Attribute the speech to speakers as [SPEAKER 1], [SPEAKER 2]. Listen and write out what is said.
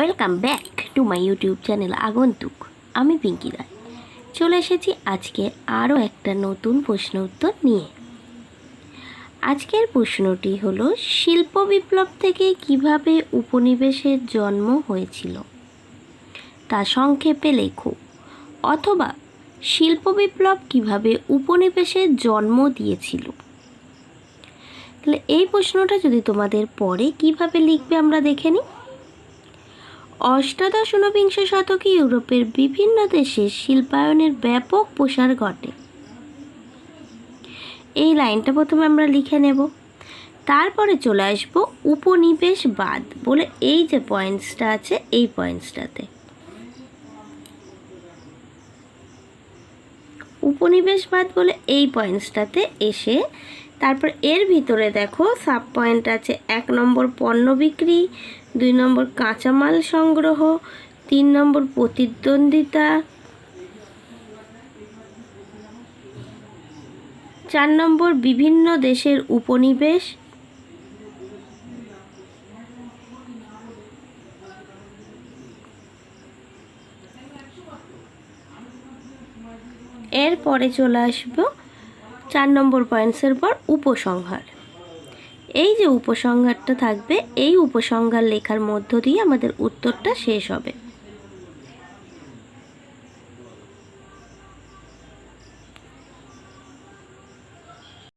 [SPEAKER 1] Welcome back to my YouTube channel আগন্তুক আমি পিঙ্কি রায় চলে এসেছি আজকে আরও একটা নতুন প্রশ্ন উত্তর নিয়ে। আজকের প্রশ্নটি হলো, শিল্প বিপ্লব থেকে কীভাবে উপনিবেশের জন্ম হয়েছিল? তা সংক্ষেপে লেখো। অথবা, শিল্প বিপ্লব কীভাবে উপনিবেশের জন্ম দিয়েছিল? তাহলে এই প্রশ্নটা যদি তোমাদের পরে কীভাবে লিখবে আমরা দেখে নিই। অষ্টাদশ ঊনবিংশ শতকে ইউরোপের বিভিন্ন দেশে শিল্পায়নের ব্যাপক প্রসার ঘটে। এই লাইনটা প্রথমে আমরা লিখে নেব। তারপরে চলে আসব উপনিবেশবাদ বলে এই যে পয়েন্টসটা আছে, এই পয়েন্টসটাতে উপনিবেশবাদ বলে এই পয়েন্টসটাতে এসে তারপর এর ভিতরে দেখো সাব পয়েন্ট আছে এক নম্বর পণ্য বিক্রি, দুই নম্বর কাঁচামাল সংগ্রহ, তিন নম্বর প্রতিদ্বন্দ্বিতা, চার নম্বর বিভিন্ন দেশের উপনিবেশ, এরপরে চলে আসব চার নম্বর পয়েন্টসের পর উপসংহার। এই যে উপসংহারটা থাকবে, এই উপসংহার লেখার মধ্য দিয়ে আমাদের উত্তরটা শেষ হবে।